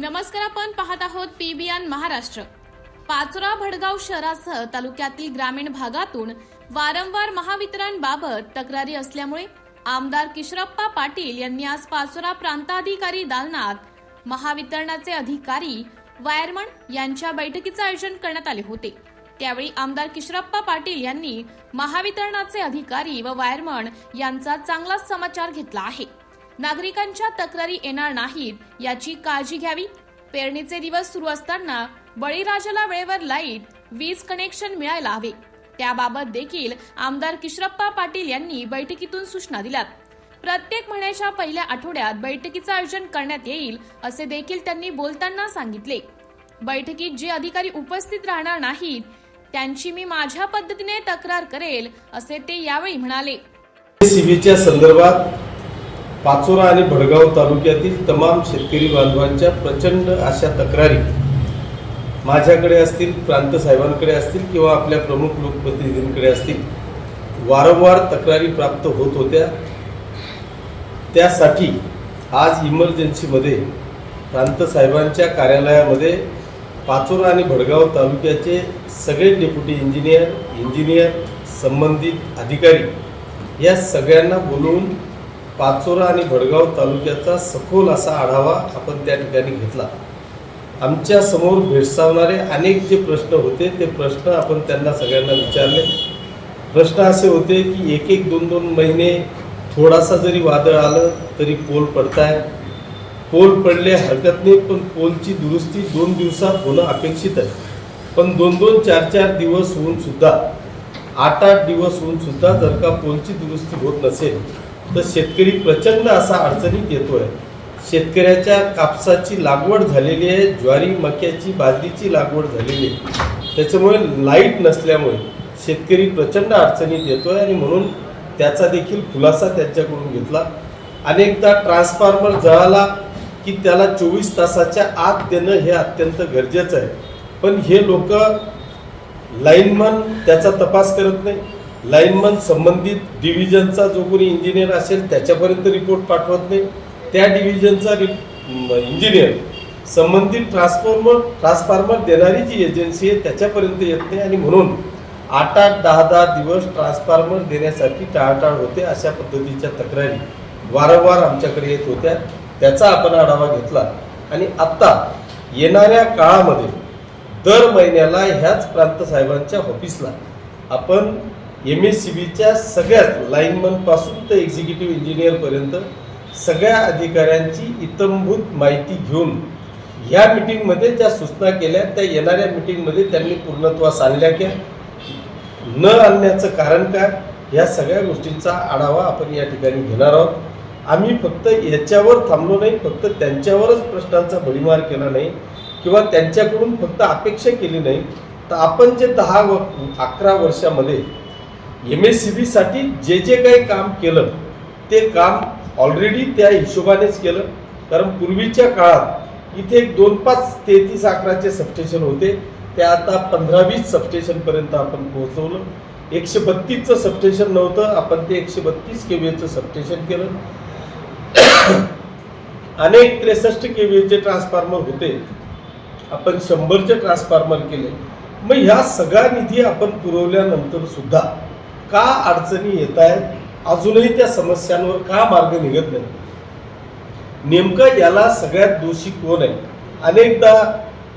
नमस्कार आपण पाहत आहोत पीबीएन महाराष्ट्र. पाचोरा भडगाव शहरासह तालुक्यातील ग्रामीण भागातून वारंवार महावितरण बाबत तक्रारी असल्यामुळे आमदार किशरप्पा पाटील यांनी आज पाचोरा प्रांताधिकारी दालनात महावितरणाचे अधिकारी वायरमन यांच्या बैठकीचे आयोजन करण्यात आले होते. त्यावेळी आमदार किशरप्पा पाटील यांनी महावितरणाचे अधिकारी व वायरमन यांचा चांगलाच समाचार घेतला आहे. नागरिकांच्या तक्रारी येणार नाहीत याची काळजी घ्यावी. पेरणीचे दिवस सुरू असताना बळीराजाला वेळेवर लाइट वीज कनेक्शन मिळायला हवे. त्याबाबत देखील आमदार किशरप्पा पाटील यांनी बैठकीतून सूचना दिल्यात प्रत्येक महिन्याच्या पहिल्या आठवड्यात बैठकीचं आयोजन करण्यात येईल असे देखील त्यांनी बोलताना सांगितले. बैठकीत जे अधिकारी उपस्थित राहणार नाहीत त्यांची मी माझ्या पद्धतीने तक्रार करेल असे ते यावेळी म्हणाले. सीबीच्या संदर्भात पाचोरा आणि भडगाव तालुक्यातील तमाम शेतकरी बांधवांच्या प्रचंड अशा तक्रारी माझ्याकडे असतील प्रांत साहेबांकडे असतील किंवा आपल्या प्रमुख लोकप्रतिनिधींकडे असतील वारंवार तक्रारी प्राप्त होत होत्या. त्यासाठी आज इमर्जन्सीमध्ये प्रांत साहेबांच्या कार्यालयामध्ये पाचोरा आणि भडगाव तालुक्याचे सगळे डेप्युटी इंजिनियर इंजिनियर संबंधित अधिकारी या सगळ्यांना बोलवून पाचोरा आणि भडगाव तालुक्याचा सखोल असा आढावा आपण त्या ठिकाणी घेतला. आमच्यासमोर भेडसावणारे अनेक जे प्रश्न होते ते प्रश्न आपण त्यांना सगळ्यांना विचारले. प्रश्न असे होते की एक एक दोन दोन महिने थोडासा जरी वादळ आलं तरी पोल पडताय. पोल पडले हरकत नाही पण पोलची दुरुस्ती दोन दिवसात होणं अपेक्षित आहे. पण दोन दोन चार चार दिवस होऊन सुद्धा आठ आठ दिवस होऊन सुद्धा जर का पोलची दुरुस्ती होत नसेल तर शेतकरी प्रचंड असा अडचणीत येतोय. शेतकऱ्याच्या कापसाची लागवड झालेली आहे ज्वारी मक्याची बाजरीची लागवड झालेली आहे. त्याच्यामुळे लाइट नसल्यामुळे शेतकरी प्रचंड अडचणीत येतोय आणि म्हणून त्याचा देखील खुलासा त्यांच्याकडून घेतला. अनेकदा ट्रान्सफॉर्मर जळाला की त्याला चोवीस तासाच्या आत देणं हे अत्यंत गरजेचं आहे. पण हे लोक लाईनमन त्याचा तपास करत नाही. लाईनमन संबंधित डिव्हिजनचा जो कोणी इंजिनियर असेल त्याच्यापर्यंत रिपोर्ट पाठवत नाही. त्या डिव्हिजनचा इंजिनियर संबंधित ट्रान्सफॉर्मर ट्रान्सफॉर्मर देणारी जी एजन्सी आहे त्याच्यापर्यंत येत नाही आणि म्हणून आठ आठ दहा दहा दिवस ट्रान्सफॉर्मर देण्यासाठी टाळाटाळ होते अशा पद्धतीच्या तक्रारी वारंवार आमच्याकडे येत होत्या. त्याचा आपण आढावा घेतला. आणि आत्ता येणाऱ्या काळामध्ये दर महिन्याला ह्याच प्रांत साहेबांच्या ऑफिसला आपण एम एस सी बीच्या सगळ्यात लाईनमनपासून तर एक्झिक्युटिव्ह इंजिनियरपर्यंत सगळ्या अधिकाऱ्यांची इतंभूत माहिती घेऊन ह्या मिटिंगमध्ये ज्या सूचना केल्या त्या येणाऱ्या मिटिंगमध्ये त्यांनी पूर्णत्वास आणल्या की न आणण्याचं कारण काय या सगळ्या गोष्टींचा आढावा आपण या ठिकाणी घेणार आहोत. आम्ही फक्त याच्यावर थांबलो नाही फक्त त्यांच्यावरच प्रश्नांचा भडीमार केला नाही किंवा त्यांच्याकडून फक्त अपेक्षा केली नाही. तर आपण जे दहा व अकरा वर्षामध्ये एम एस सी बीसाठी जे जे काही काम केलं ते काम ऑलरेडी त्या हिशोबानेच केलं. कारण पूर्वीच्या काळात इथे एक दोन पाच तेहतीस अकराचे सबस्टेशन होते. ते आता पंधरा वीस सबस्टेशनपर्यंत आपण पोहोचवलं. एकशे बत्तीसचं सबस्टेशन नव्हतं. आपण ते एकशे बत्तीस के व्हीचं सबस्टेशन केलं. अनेक त्रेसष्ट के व्हीचे ट्रान्सफॉर्मर होते. आपण शंभरचे ट्रान्सफॉर्मर केले. मग ह्या सगळा निधी आपण पुरवल्यानंतर सुद्धा का अडचणी येत आहेत? अजूनही त्या समस्यांवर का मार्ग निघत नाही? नेमकं याला सगळ्यात दोषी कोण आहे? अनेकदा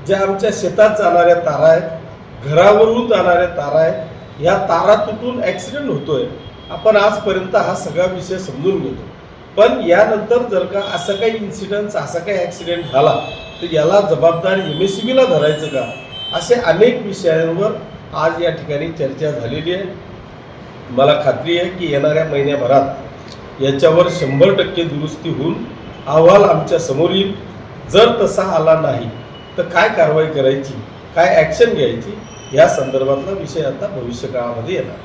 ज्या आमच्या शेतात जाणाऱ्या तारा आहेत घरावरून जाणाऱ्या तारा आहेत ह्या तारा तुटून ॲक्सिडेंट होतोय. आपण आजपर्यंत हा सगळा विषय समजून घेतो. पण यानंतर जर का असं काही इन्सिडन्स असा काही ॲक्सिडेंट झाला तर याला जबाबदार एम एस सी बीला धरायचं का? असे अनेक विषयांवर आज या ठिकाणी चर्चा झालेली आहे. मला खात्री आहे की येणाऱ्या महिन्याभरात याच्यावर शंभर टक्के दुरुस्ती होऊन अहवाल आमच्यासमोर येईल. जर तसा आला नाही तर काय कारवाई करायची? काय ॲक्शन घ्यायची? या संदर्भातला विषय आता भविष्यकाळामध्ये येणार.